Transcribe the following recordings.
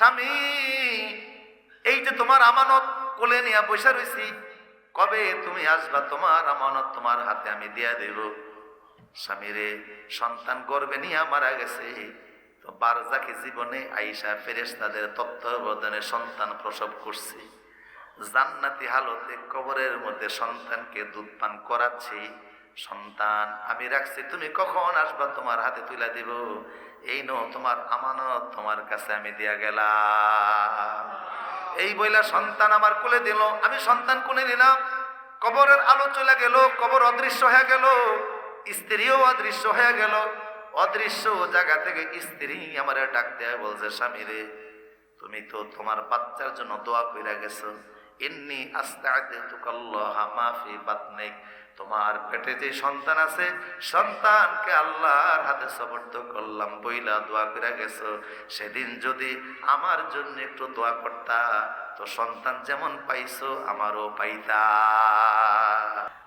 স্বামী, এই যে তোমার আমানত কোলে নিয়ে বসে রয়েছি কবে তুমি আসবা তোমার আমানত তোমার হাতে আমি দিয়া দেব? স্বামীরে সন্তান গর্বে নিয়ে মারা গেছে। তো বারজাকি জীবনে আইসা ফেরেস তাদের তত্ত্বাবধানে সন্তান প্রসব করছে। জান্নাতি হালতে কবরের মধ্যে সন্তানকে দুধ পান করাচ্ছি। সন্তান আমি রাখছি, তুমি কখন আসবা তোমার হাতে তুলে দিব? এই নো, তোমার আমানত তোমার কাছে আমি দিয়া গেলাম। এই বইলা সন্তান আমার কোলে দিল, আমি সন্তান কোলে নিলাম। কবরের আলো চলে গেল, কবর অদৃশ্য হয়ে গেল, স্ত্রীও অদৃশ্য হয়ে গেল। অদৃশ্য জায়গা থেকে স্ত্রী আমার ডাক দেয় বলছে, স্বামী রে, তুমি তো তোমার বাচ্চার জন্য দোয়া কইরা গেছো। এমনি আস্তে আস্তাআদিতুকাল্লাহ মা ফি বাতনিক। তোমার পেটে যে সন্তান আছে, সন্তানকে আল্লাহর হাতে সবর্দ করলাম বইলা দোয়া করে গেছো। সেদিন যদি আমার জন্য একটু দোয়া করতা, তো সন্তান যেমন পাইছো, আমারও পাইতা।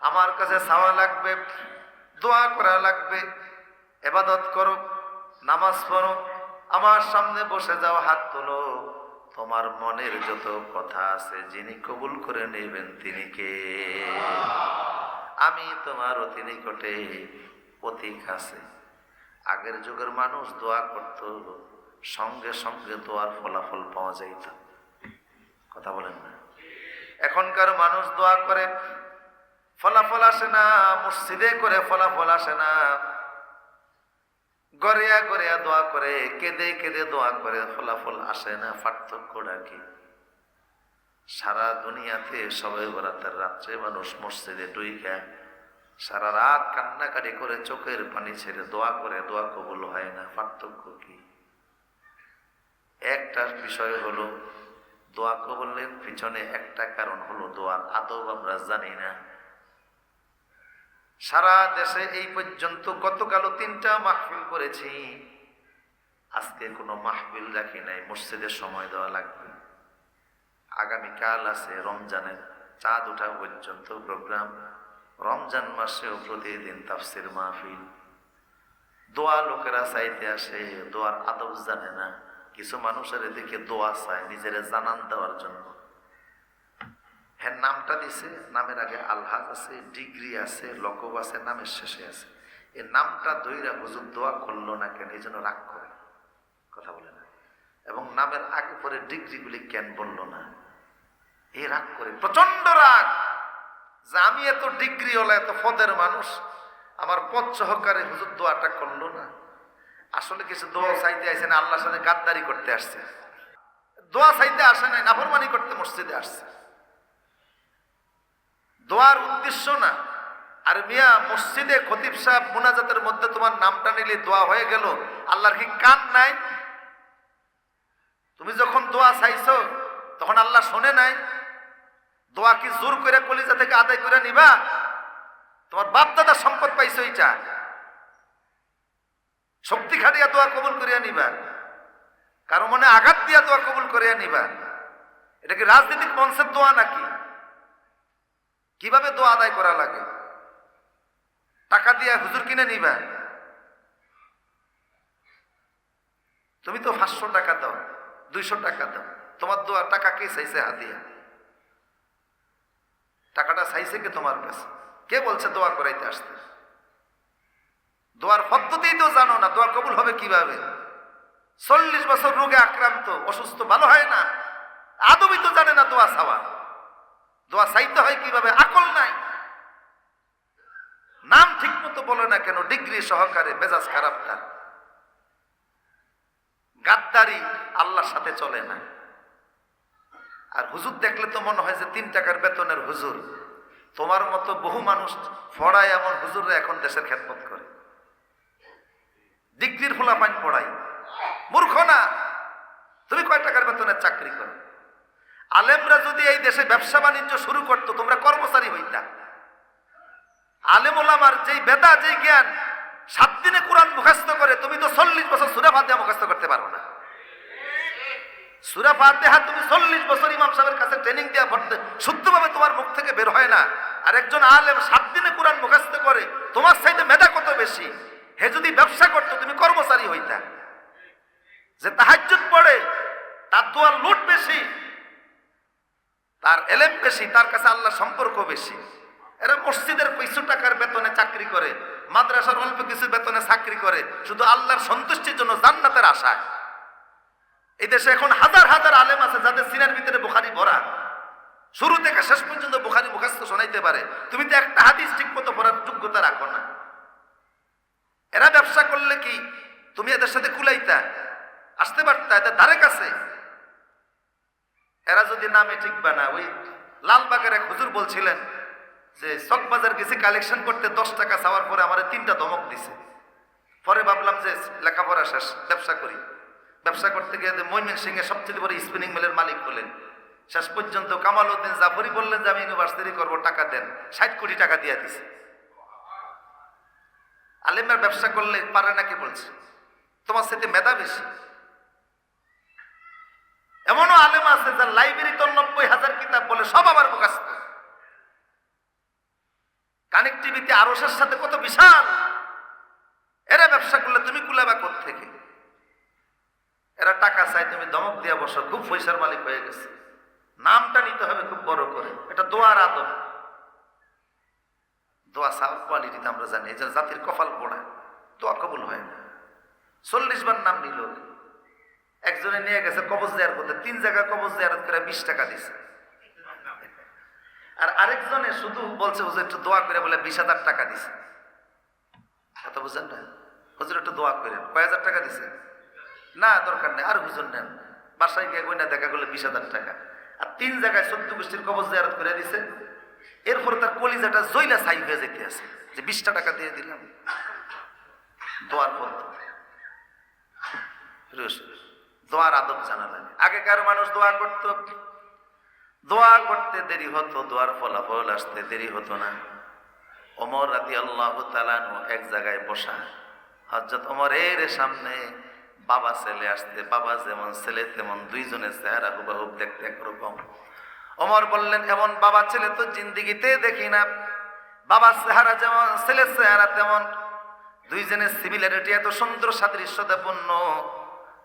আমার কাছে ছাওয়া লাগবে, দোয়া করা লাগবে, এবাদত করো, নামাজ পড়ো, আমার সামনে বসে যাও, হাত তোলো। তোমার মনের যত কথা আছে, যিনি কবুল করে নেবেন তিনি কে? আমি তোমার অতি নিকটে অতি কাছে আগের যুগের মানুষ দোয়া করত, সঙ্গে সঙ্গে দোয়ার ফলাফল পাওয়া যাইত। কথা বলেন না। এখনকার মানুষ দোয়া করে, ফলাফল আসে না, মসজিদে করে ফলাফল আসে না। গড়িয়া গড়িয়া দোয়া করে, কেঁদে কেঁদে দোয়া করে, ফলাফল আসে না, পার্থক্যটা কি? সারা দুনিয়াতে সবাই বরাতের রাত্রে মানুষ মসজিদে ডুইকা সারা রাত কান্নাকাটি করে চোখের পানি ছেড়ে দোয়া করে, দোয়া কবুল হয় না। পার্থক্য কি? একটা বিষয় হলো, দোয়া কবুলের পিছনে একটা কারণ হলো দোয়ার আদব আমরা জানি না। সারা দেশে এই পর্যন্ত গতকালও তিনটা মাহফিল করেছি। আজকে কোনো মাহফিল রাখি নাই মসজিদের সময় দেওয়া লাগবে। আগামীকাল আছে রমজানের চাঁদ ওঠা পর্যন্ত প্রোগ্রাম রমজান মাসেও প্রতিদিন তাফসির মাহফিল। দোয়া লোকেরা চাইতে আসে, দোয়ার আদব জানে না। কিছু মানুষের এদিকে দোয়া চায়, নিজের জানান দেওয়ার জন্য। হ্যাঁ নামটা দিছে, নামের আগে আলহাজ আছে, ডিগ্রি আছে, লকব আছে, নামের শেষে আছে। এই নামটা দইরা হুজুর দোয়া করল না কেন? এই জন্য রাগ করে। কথা বলে না। এবং নামের আগে পরে ডিগ্রিগুলি কেন বলল না? এই রাগ করে প্রচণ্ড রাগ। যে আমি এত ডিগ্রি হলো এত পদের মানুষ, আমার পদ সহকারে হুজুর দোয়াটা করল না। আসলে কিছু দোয়া চাইতে আসে না আল্লাহর সাথে গাদ্দারি করতে আসছে। দোয়া চাইতে আসে নাই, নাফরমানি করতে মসজিদে আসছে। দোয়ার উদ্দেশ্য না। আর মিয়া, মসজিদে খতিব সাহেব মুনাজাতের মধ্যে তোমার নামটা নিলে দোয়া হয়ে গেল, আল্লাহর কি কান নাই? তুমি যখন দোয়া চাইছো, তখন আল্লাহ শোনে নাই দোয়া কি জোর করে কলিজা থেকে আদায় করে নিবা? তোমার বাপ দাদা সম্পদ পাইছো এইটা। শক্তি খাটিয়া দোয়া কবুল করিয়া নিবা। কারও মনে আঘাত দিয়া দোয়া কবুল করিয়া নিবা। এটা কি রাজনৈতিক মঞ্চের দোয়া নাকি? কীভাবে দোয়া আদায় করা লাগে? টাকা দিয়া হুজুর কিনে নিবা। তুমি তো পাঁচশো টাকা দাও, দুইশো টাকা দাও। তোমার দোয়া টাকা কে চাইছে হাতিয়া টাকাটা চাইছে কে তোমার কাছে? কে বলছে দোয়া করাইতে আসতে? দোয়ার পদ্ধতিই তো জানো না, দোয়া কবুল হবে কীভাবে? চল্লিশ বছর রোগে আক্রান্ত, অসুস্থ, ভালো হয় না। আদবই তো জানে না দোয়া চাওয়া। দোয়া চাইতে হয় কীভাবে? আকল নাই। নাম ঠিক মতো বলে না কেন? ডিগ্রি সহকারে মেজাজ খারাপ তার গাদ্দারি আল্লাহর সাথে চলে না। আর হুজুর দেখলে তো মনে হয় যে তিন টাকার বেতনের হুজুর। তোমার মতো বহু মানুষ ফড়ায় এমন হুজুররা এখন দেশের খেদমত করে। ডিগ্রির ফোলা পাইন পড়াই মূর্খ না। তুমি কয় টাকার বেতনের চাকরি করো? আলেমরা যদি এই দেশে ব্যবসা বাণিজ্য শুরু করতো, তোমরা কর্মচারী হইতা। আলেম ওলামার যেই বেদা, যেই জ্ঞান, সাত দিনে কোরআন মুখস্থ করে, তুমি তো চল্লিশ বছর সুরা ফাতেহা মুখস্থ করতে পারো না। সুরা ফাতেহা তুমি চল্লিশ বছর ইমাম সাহেবের কাছে ট্রেনিং দেওয়া পড়তে শুদ্ধভাবে তোমার মুখ থেকে বের হয় না। আর একজন আলেম সাত দিনে কোরআন মুখস্থ করে, তোমার সাইডে মেধা কত বেশি? হে যদি ব্যবসা করতো, তুমি কর্মচারী হইতা। যে তাহাজ্জুদ পড়ে, তার দোয়ার লোট বেশি, তার এলেম বেশি, তার কাছে আল্লাহ সম্পর্ক বেশি। এরা মসজিদের কিছু টাকার বেতনে চাকরি করে, মাদ্রাসার অল্প কিছু বেতনে চাকরি করে, শুধু আল্লাহর সন্তুষ্টির জন্য জান্নাতের আশায়। এই দেশে এখন হাজার হাজার আলেম আছে যাদের সিনার ভিতরে বুখারি ভরা। শুরু থেকে শেষ পর্যন্ত বুখারি মুখাস্ত শোনাইতে পারে। তুমি তো একটা হাদিস ঠিক মতো পড়ার যোগ্যতা রাখো না। এরা ব্যবসা করলে কি তুমি এদের সাথে কুলাইতা? আসতে পারতা? এদের ধারে কাছে? এরা যদি নামে ঠিকবা না, ওই লালবাগের এক হুজুর বলছিলেন যে, চকবাজার গেছি কালেকশন করতে দশ টাকা চাওয়ার পরে আমার তিনটা দমক দিছে। পরে ভাবলাম যে, লেখাপড়া শেষ, ব্যবসা করি। ব্যবসা করতে গিয়ে ময়মন সিং এর সবচেয়ে বড় স্পিনিং মিলের মালিক হলেন। শেষ পর্যন্ত কামাল উদ্দিন জাফরি বললেন যে, আমি ইউনিভার্সিটি করব, টাকা দেন। ষাট কোটি টাকা দিয়ে দিছে। আলিমের ব্যবসা করলে পারে নাকি বলছে? তোমার সাথে মেধা বেশি। এমনও আলেম আছে যার লাইব্রেরি তো নব্বই হাজার কিতাব বলে সব আবার মুখাস্ত কানেক্টিভিটি আরসের সাথে কত বিশাল। এরা ব্যবসা করলে তুমি কুলাবা থেকে এরা টাকা চাই তুমি দমক দিয়া বসো, খুব পয়সার মালিক হয়ে গেছে। নামটা নিতে হবে খুব বড় করে। এটা দোয়ার আদব। দোয়া সাফ কোয়ালিটিতে আমরা জানি এই জাতির কপাল পড়া, দোয়া কবুল হয় না। চল্লিশ বার নাম নিল। একজনে নিয়ে গেছে কবজ দেওয়ার করতে তিন জায়গায় কবজ দেওয়ার করে বিশ টাকা দিছে। আর আরেকজনে শুধু বলছে, হুজুর, একটু দোয়া করে বলে বিশ হাজার টাকা দিছে। কথা বুঝলেন না? হুজুর, একটু দোয়া করেন। কয় হাজার টাকা দিছে? না, দরকার নেই, আর হুজুর নেন। বাসায় গিয়ে গয়না দেখা করলে বিশ হাজার টাকা। আর তিন জায়গায় সত্য গোষ্ঠীর কবজ দেওয়ার করে দিছে। এরপরে তার কলিজাটা জইলা সাই হয়ে যেতে আছে। যে বিশটা টাকা দিয়ে দিলাম। দোয়ার দোয়ার আদব জানা লাগে। আগেকার মানুষ দোয়া করতো। দোয়া করতে দেরি হতো, দোয়ার ফলাফল আসতে দেরি হতো না। অমর রাতি আল্লাহ এক জায়গায় বসা। হজরত অমরের সামনে বাবা ছেলে আসতে বাবা যেমন ছেলে তেমন দুইজনের চেহারা হুবাহুব দেখতে একরকম অমর বললেন, এমন বাবা ছেলে তো জিন্দিগিতে দেখি না। বাবার চেহারা যেমন, ছেলের চেহারা তেমন। দুইজনের সিমিলারিটি এত সুন্দর, সাদৃশ্যতাপূর্ণ।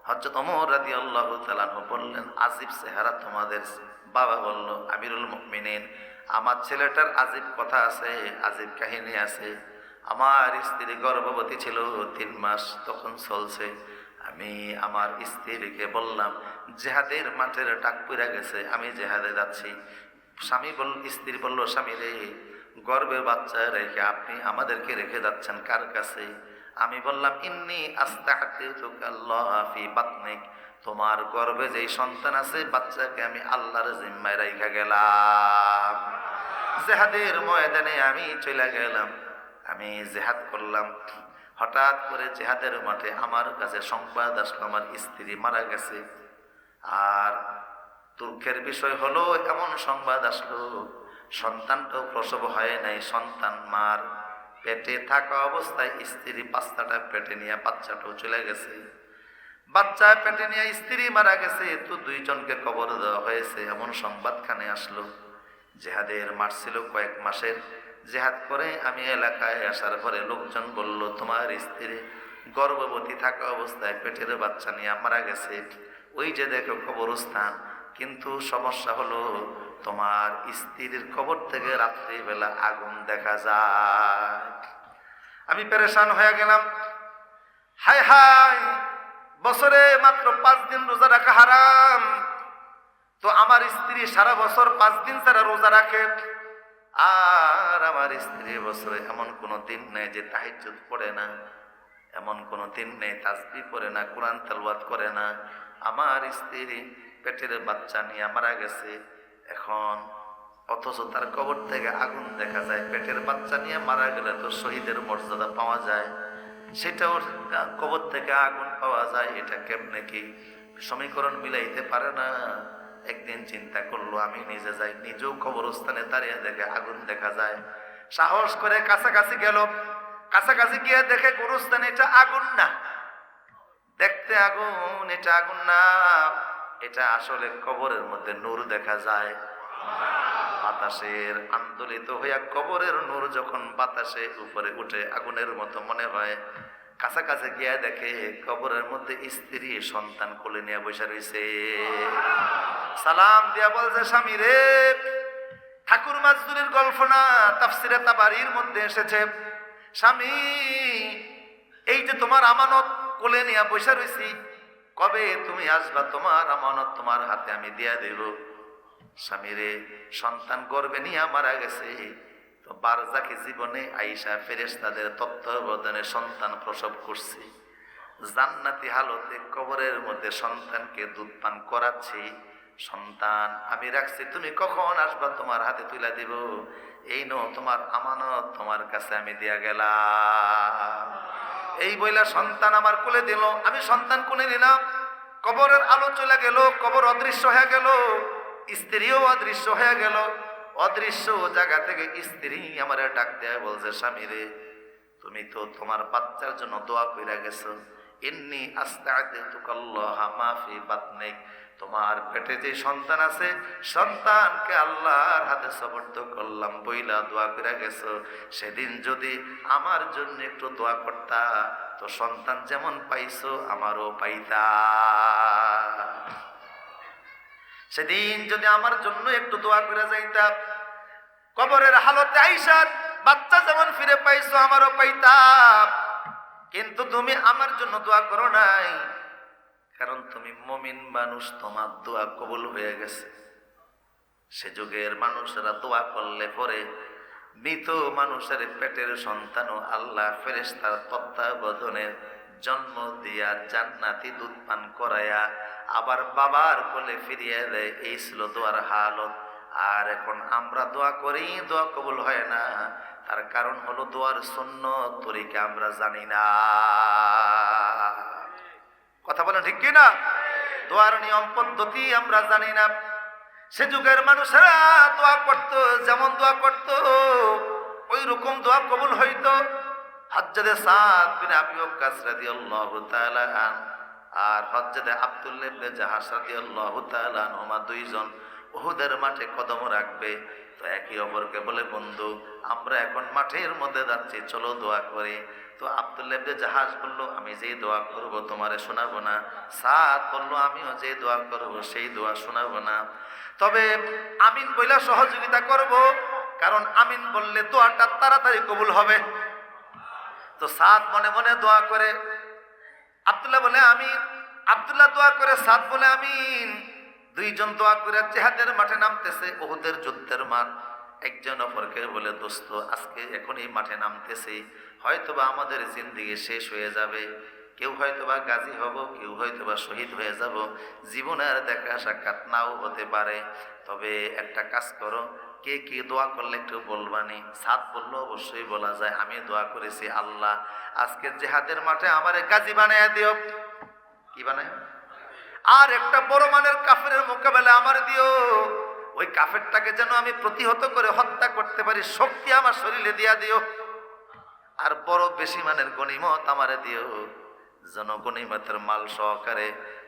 হজরত অমর রাদি আল্লাহ তালানহু বললেন, আজিব চেহারা তোমাদের। বাবা বলল, আমিরুল মুমিনিন, আমার ছেলেটার আজিব কথা আছে, আজীব কাহিনী আছে। আমার স্ত্রী গর্ভবতী ছিল তিন মাস, তখন চলছে। আমি আমার স্ত্রীকে বললাম, জেহাদের মাঠের ডাক পুরা গেছে, আমি জেহাদে যাচ্ছি। স্বামী বল, স্ত্রী বলল, স্বামী রে, গর্বে বাচ্চা রেখে আপনি আমাদেরকে রেখে যাচ্ছেন কার কাছে? আমি বললাম, ইন্নি বাতনিক, তোমার গর্বে যেই সন্তান আছে, বাচ্চাকে আমি আল্লাহর জিম্মায় রাইখা গেলাম। জেহাদের ময়দানে আমি চলে গেলাম। আমি জেহাদ করলাম। হঠাৎ করে জেহাদের মাঠে আমার কাছে সংবাদ আসলো, আমার স্ত্রী মারা গেছে। আর দুঃখের বিষয় হলো, এমন সংবাদ আসলো, সন্তানটাও প্রসব হয় নাই, সন্তান মার পেটে থাকা অবস্থায় স্ত্রী বাচ্চাটা পেটে নিয়ে বাচ্চাটাও চলে গেছে। বাচ্চা পেটে নিয়ে স্ত্রী মারা গেছে, তো দুইজনকে কবর দেওয়া হয়েছে, এমন সংবাদখানে আসলো। জেহাদের মাঠ ছিল কয়েক মাসের। জেহাদ করে আমি এলাকায় আসার পরে লোকজন বলল, তোমার স্ত্রী গর্ভবতী থাকা অবস্থায় পেটের বাচ্চা নিয়ে মারা গেছে। ওই যে দেখো কবরস্থান। কিন্তু সমস্যা হলো তোমার স্ত্রীর কবর থেকে রাত্রিবেলা আগুন দেখা যায়। আমি পেরেশান হয়ে গেলাম। হায় হায়, বছরে মাত্র পাঁচ দিন রোজা রাখা হারাম। তো আমার স্ত্রী সারা বছর পাঁচ দিন ছাড়া রোজা রাখে। আর আমার স্ত্রী বছরে এমন কোনো দিন নেই যে তাহিজুদ পড়ে না, এমন কোনো দিন নেই তাসবি পড়ে না, কোরআন তালবাদ করে না। আমার স্ত্রী পেটের বাচ্চা নিয়ে মারা গেছে। এখন অথচ তার কবর থেকে আগুন দেখা যায়, পেটের বাচ্চা নিয়ে মারা গেলে তো শহীদের মর্যাদা পাওয়া যায়। সেটাও কবর থেকে আগুন পাওয়া যায়, এটা কেমনে কি সমীকরণ মিলাইতে পারে না? একদিন চিন্তা করল, আমি নিজে যাই, নিজেও কবরস্থানে দাঁড়িয়ে দেখে আগুন দেখা যায়। সাহস করে কাছাকাছি গেল, কাছাকাছি গিয়ে দেখে গোরস্থানে এটা আগুন না। দেখতে আগুন, এটা আগুন না, এটা আসলে কবরের মধ্যে নূর দেখা যায়। বাতাসের আন্দোলিত হইয়া কবরের নূর যখন বাতাসে উপরে উঠে আগুনের মতো মনে হয় কাছাকাছি গিয়া দেখে কবরের মধ্যে স্ত্রী সন্তান কোলে নিয়ে বসে রয়েছে সালাম দিয়া বলছে, স্বামী রে, ঠাকুর মাজদুরের গল্প না তাফসিরে তাবারির মধ্যে এসেছে। স্বামী, এই যে তোমার আমানত কোলে নিয়ে বসে রয়েছি কবে তুমি আসবা? তোমার আমানত তোমার হাতে আমি দিয়া দেব। স্বামীরে সন্তান গর্বে নিয়ে মারা গেছে। বারজাকি জীবনে আইসা ফেরেশতাদের তত্ত্বাবধানে সন্তান প্রসব করছি। জান্নাতি হালতে কবরের মধ্যে সন্তানকে দুধ পান করাচ্ছি। সন্তান, আমি রাখছি, তুমি কখন আসবা তোমার হাতে তুলে দিব? এই নো তোমার আমানত তোমার কাছে আমি দিয়া গেলাম। এই বইলা সন্তান আমার কোলে দিল, আমি সন্তান কোলে নিলাম। কবরের আলো চলে গেল, কবর অদৃশ্য হয়ে গেল, স্ত্রীও অদৃশ্য হয়ে গেল। অদৃশ্য জায়গা থেকে স্ত্রী আমার ডাক দেয় বলছে, স্বামী রে, তুমি তো তোমার বাচ্চার জন্য দোয়া কইরা গেছো। ইন্নি আস্তাআদিতুকাল্লাহ মাফি বাতনিক। তোমার পেটে যে সন্তান আছে, সন্তানকে আল্লাহর হাতে সবর্দ করলাম, বইলা দোয়া করে গেছো। সেদিন যদি আমার জন্য একটু দোয়া করতা, তো সন্তান যেমন পাইছো, আমারও পাইতা। সেদিন যদি আমার জন্য একটু দোয়া করে যাইতাম। কবরের হালতে আইসার বাচ্চা যেমন ফিরে পাইছো, আমারও পাইতাম। কিন্তু তুমি আমার জন্য দোয়া করো নাই, কারণ তুমি মমিন মানুষ, তোমার দোয়া কবুল হয়ে গেছে। সে যুগের মানুষেরা দোয়া করলে পরে মৃত মানুষের পেটের সন্তানও আল্লাহ ফেরেস্তার তত্ত্বাবধানে জন্ম দিয়া জান্নাতি দুধ পান করায়া আবার বাবার কোলে ফিরিয়ে দেয় এই ছিল দোয়ার হালত। আর এখন আমরা দোয়া করি, দোয়া কবুল হয় না। তার কারণ হলো দোয়ার শূন্য তরিকা আমরা জানি না। কথা বলেন ঠিক কি না দোয়ার নিয়ম, পদ্ধতি আমরা জানি না। সে যুগের মানুষেরা দোয়া করত, যেমন দোয়া করত ওই রকম দোয়া কবুল হইতো। হজ্জাদে সাদ বিন আবি ওয়াক্কাস রাদিয়াল্লাহু তাআলা আর হজ্জাদে আব্দুল্লাহ জাহাশ রাদিয়াল্লাহু তাআলা দুইজন উহুদের মাঠে কদম রাখবে। তো একে অপরকে বলে, বন্ধু, আমরা এখন মাঠের মধ্যে যাচ্ছি, চলো দোয়া করে। তো আব্দুল্লাহ জাহাজ বলল, আমি যেই দোয়া করব তোমারে শোনাবো না। সাদ বলল, আমিও যে দোয়া করব সেই দোয়া শোনাবো না। তবে আমিন বইলা সহযোগিতা করব, কারণ আমিন বললে দোয়াটা তাড়াতাড়ি কবুল হবে। তো সাদ মনে মনে দোয়া করে আব্দুল্লাহ বলে আমি আব্দুল্লাহ দোয়া করে সাদ বলে, আমিন। দুইজন দোয়া করে জেহাদের মাঠে নামতেছে ওহুদের যুদ্ধের মাঠ। একজন অপরকে বলে, দোস্ত, আজকে এখন এই মাঠে নামতেছি, হয়তোবা আমাদের জিন্দিগি শেষ হয়ে যাবে। কেউ হয়তোবা গাজী হব, কেউ হয়তোবা শহীদ হয়ে যাব। জীবনের দেখা সাক্ষাৎ নাও হতে পারে। তবে একটা কাজ করো কে কে দোয়া করলে একটু বলবানি সাত বলল অবশ্যই বলা যায়, আমি দোয়া করেছি আল্লাহ। আজকে জেহাদের মাঠে আমারে গাজী বানায় দিও। কি বানায়? আর একটা বড় মানের কাফের মোকাবেলা আমার দিও। ওই কাফেরটাকে যেন আমি প্রতিহত করে হত্যা করতে পারি, শক্তি আমার শরীরে দিয়া দিও। আর বড় বেশি মানের গণিমত আমারে দিও। যেন গণিমতের মাল সহকারে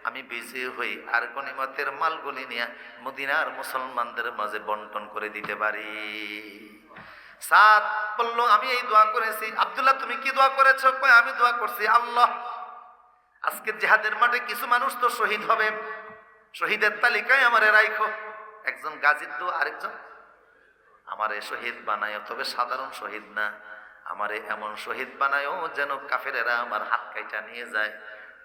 আমি বিজয়ী হই, আর গণিমতের মালগুলি নিয়ে মদিনার মুসলমানদের মাঝে বন্টন করে দিতে পারি। সাদ বলল, আমি এই দোয়া করেছি। আব্দুল্লাহ, তুমি কি দোয়া করেছ? আমি দোয়া করছি আল্লাহ। আজকে জেহাদের মাঠে কিছু মানুষ তো শহীদ হবে। শহীদের তালিকায় আমারে রাইখো। একজন গাজীর দো আরেকজন আমারে শহীদ বানায় তবে সাধারণ শহীদ না। আমারে এমন শহীদ বানায়ও যেন কাফেরেরা আমার হাত কাইটা নিয়ে যায়,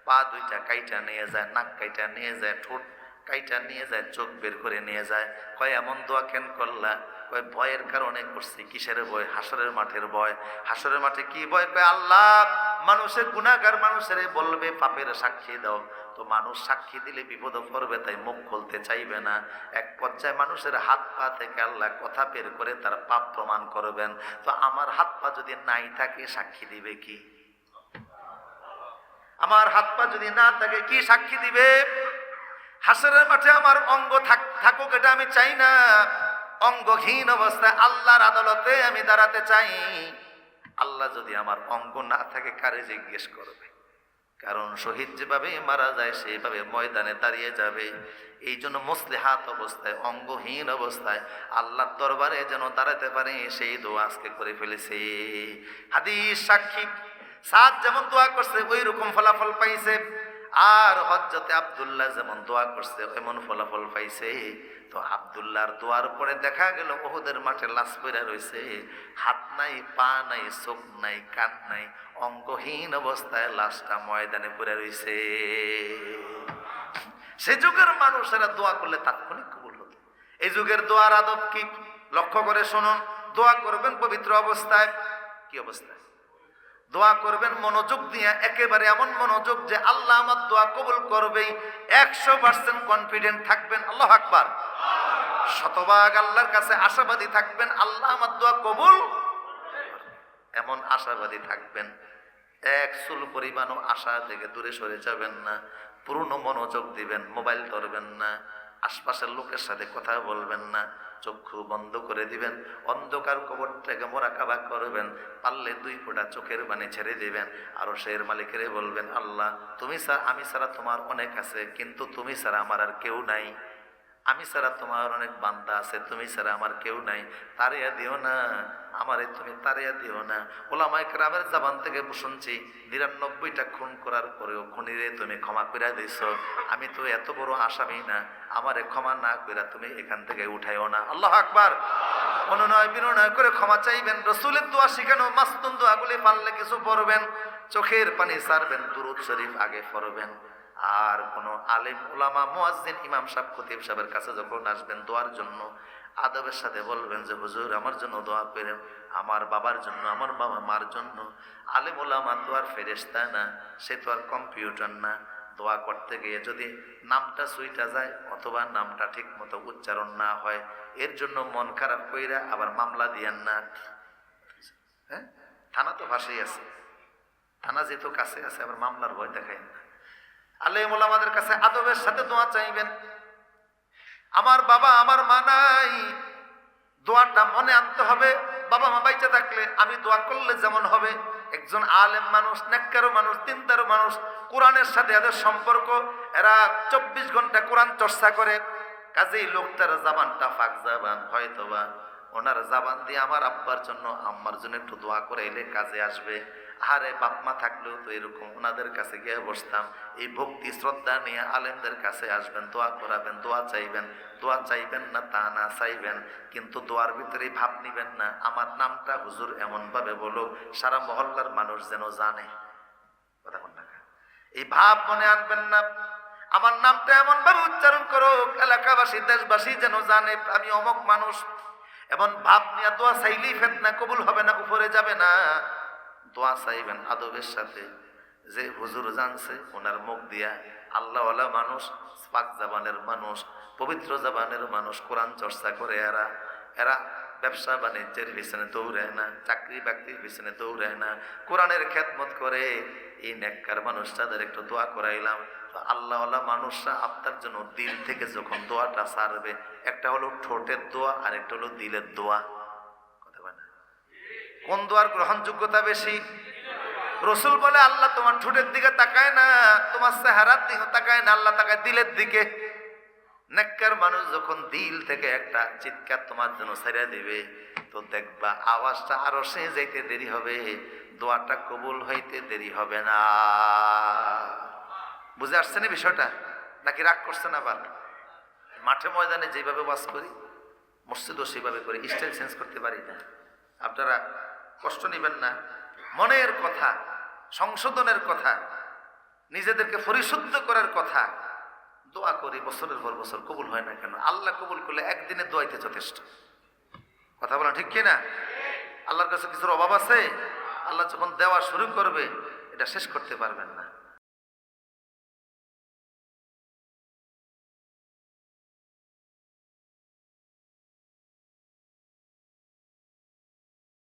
পা দুইটা কাইটা নিয়ে যায়, নাক কাইটা নিয়ে যায়, ঠোঁট কাইটা নিয়ে যায়, চোখ বের করে নিয়ে যায়। কয়, এমন দোয়া কেন করলা? ভয়ের কারণে করছি, কিসের ভয়? হাসরের মাঠের ভয়। হাসরের মাঠে কি ভয়? কয়, আল্লাহ, মানুষের গুণাগার মানুষের বলবে, পাপের সাক্ষী দাও। তো মানুষ সাক্ষী দিলে বিপদ পড়বে, তাই মুখ খুলতে চাইবে না। এক পর্যায়ে মানুষের হাত পা থেকে আল্লাহ কথা বের করে তার পাপ প্রমাণ করবেন। তো আমার হাত পা যদি নাই থাকে, সাক্ষী দিবে কি? আমার হাত পা যদি না থাকে, কি সাক্ষী দিবে? হাসরের মাঠে আমার অঙ্গ থাক- থাকুক, এটা আমি চাই না। অঙ্গহীন অবস্থায় আল্লাহর আদালতে আমি দাঁড়াতে চাই। আল্লাহ যদি আমার অঙ্গ না থাকে, কারে জিজ্ঞেস করবে? কারণ শহীদ যেভাবে মারা যায় সেইভাবে ময়দানে দাঁড়িয়ে যাবে। এই জন্য মুসলিহাত অবস্থায়, অঙ্গহীন অবস্থায় আল্লাহর দরবারে যেন দাঁড়াতে পারে, সেই দোয়া আজকে করে ফেলেছে। হাদিস সাক্ষী। সাদ যেমন দোয়া করছে ওই রকম ফলাফল পাইছে। আর হজরতে আবদুল্লাহ যেমন দোয়া করছে, এমন ফলাফল পাইছে। তো আব্দুল্লাহর দোয়ার পরে দেখা গেল ওহুদের মাঠে লাশ পড়ে রয়েছে হাত নাই, পা নাই, চোখ নাই, কান নাই, অঙ্গহীন অবস্থায় লাশটা ময়দানে পড়ে রয়েছে সে যুগের মানুষেরা দোয়া করলে তাৎক্ষণিক কবুল হতো। এই যুগের দোয়ার আদব কি? লক্ষ্য করে শুনুন। দোয়া করবেন পবিত্র অবস্থায়। কি অবস্থায়? দোয়া করবেন, মনোযোগ দিয়ে, একেবারে এমন মনোযোগ যে আল্লাহ আমার দোয়া কবুল করবেই। একশো পার্সেন্ট কনফিডেন্ট থাকবেন, আল্লাহ আকবার। শতভাগ আল্লাহর কাছে আশাবাদী থাকবেন, আল্লাহ আমার দোয়া কবুল এমন আশাবাদী থাকবেন, এক চুল পরিমাণও আশা থেকে দূরে সরে যাবেন না। পূর্ণ মনোযোগ দিবেন, মোবাইল ধরবেন না। আশপাশের লোকের সাথে কথা বলবেন না। চক্ষু বন্ধ করে দিবেন, অন্ধকার কবরটাকে মোরাকাবা করবেন, পারলে দুই ফোঁটা চোখের বানে ছেড়ে দিবেন। আরও শের মালিকের বলবেন, আল্লাহ, তুমি স্যার আমি সারা তোমার অনেক আছে, কিন্তু তুমি ছাড়া আমার আর কেউ নাই। আমি ছাড়া তোমার অনেক বান্দা আছে, তুমি ছাড়া আমার কেউ নাই। তারিয়া দিও না, আমারে তুমি তারিয়া দিও না। ওলামাই গ্রামের জাবান থেকে শুনছি, নিরানব্বইটা খুন করার পরেও খুনিরে তুমি ক্ষমা করে দিছ। আমি তো এত বড় আসামি না, আমারে ক্ষমা না করে তুমি এখান থেকে উঠাইও না। আল্লাহ আকবার। অনুনয় বিনয় করে ক্ষমা চাইবেন, রসুলের দোয়া শিখানো মাস্তুন দোয়াগুলি পারলে কিছু পড়বেন, চোখের পানি সারবেন, দুরুদ শরীফ আগে পড়বেন। আর কোনো আলেম ওলামা মুয়াজ্জিন ইমাম সাহেব, খতিব সাহেবের কাছে যখন আসবেন দোয়ার জন্য, আদবের সাথে বলবেন যে, হুজুর, আমার জন্য দোয়া করেন, আমার বাবার জন্য, আমার বাবা মার জন্য। আলেম ওলামা তো আর ফেরেস্তা না, সে তো আর কম্পিউটার না। দোয়া করতে গিয়ে যদি নামটা সুইটা যায় অথবা নামটা ঠিক মতো উচ্চারণ না হয়, এর জন্য মন খারাপ কইরা আবার মামলা দিয়েন না। হ্যাঁ? থানা তো ভাসেই আছে। থানা যেহেতু কাছে আছে, আবার মামলার ভয় দেখায় না। আলেম আমাদের কাছে আদবের সাথে দোয়া চাইবেন। আমার বাবা, আমার মা নাই। দোয়াটা মনে আনতে হবে। বাবা মা বাইচে থাকলে আমি দোয়া করলে যেমন হবে। একজন আলেম মানুষ, নেককারও মানুষ দিনদারও মানুষ, কোরআনের সাথে এদের সম্পর্ক। এরা চব্বিশ ঘণ্টা কোরআন চর্চা করে। কাজেই লোকটার জাবানটা ফাঁক জাবান, হয়তোবা। ওনার জাবান দিয়ে আমার আব্বার জন্য আম্মার জন্য একটু দোয়া করে এলে কাজে আসবে। আরে বাপমা থাকলেও তো এরকম, ওনাদের কাছে গিয়ে বসতাম, এই ভক্তি, শ্রদ্ধা নিয়ে আলেমদের কাছে আসবেন, দোয়া করাবেন, দোয়া চাইবেন দোয়া চাইবেন না তা না চাইবেন, কিন্তু দোয়ার ভিতরে ভাব নিবেন না, আমার নামটা হুজুর এমন ভাবে বলো সারা মহল্লার মানুষ যেন জানে। কথা এই ভাব মনে আনবেন না, আমার নামটা এমন ভাবে উচ্চারণ করো এলাকাবাসী, দেশবাসী যেন জানে, আমি অমক মানুষ, এমন ভাব নিয়ে দোয়া চাইলেই ফেতনা কবুল হবে না, উপরে যাবে না। দোয়া চাইবেন আদবের সাথে। যে হুজুর জানছে, ওনার মুখ দিয়া আল্লাহওয়ালা মানুষ, পাক জাবানের মানুষ, পবিত্র জাবানের মানুষ কোরআন চর্চা করে এরা। এরা ব্যবসা বাণিজ্যের পিছনে দৌড়ায় না, চাকরি বাকরির পিছনে দৌড়ায় না, কোরআনের খেদমত করে। এই নেককার মানুষটাদের একটু দোয়া করাইলাম। তো আল্লাহওয়ালা মানুষরা আপনার জন্য দিল থেকে যখন দোয়াটা সারবে, একটা হলো ঠোঁটের দোয়া আর একটা হলো দিলের দোয়া। কোন দোয়ার গ্রহণযোগ্যতা বেশি? রসুল বলে, আল্লাহ তোমার ঠোঁটের দিকে তাকায় না, তোমার চেহারার দিকে তাকায় না, আল্লাহ তাকায় দিলের দিকে। নেককার মানুষ যখন দিল থেকে একটা চিৎকার তোমার জন্য ছেড়ে দিবে, তো দেখবা আওয়াজটা আরও সে যাইতে দেরি হবে, দোয়াটা কবুল হইতে দেরি হবে না। বুঝে আসছে না বিষয়টা? নাকি রাগ করছে না আবার? মাঠে ময়দানে যেভাবে বাস করি, মসজিদও সেভাবে করি, স্টাইল চেঞ্জ করতে পারি না। আপনারা কষ্ট নেবেন না। মনের কথা, সংশোধনের কথা, নিজেদেরকে পরিশুদ্ধ করার কথা, দোয়া করি বছরের পর বছর কবুল হয় না কেন? আল্লাহ কবুল করলে একদিনে দোয়াইতে যথেষ্ট। কথা বলা ঠিক কিনা? আল্লাহর কাছে কিছুর অভাব আছে? আল্লাহ যখন দেওয়া শুরু করবে, এটা শেষ করতে পারবেন না।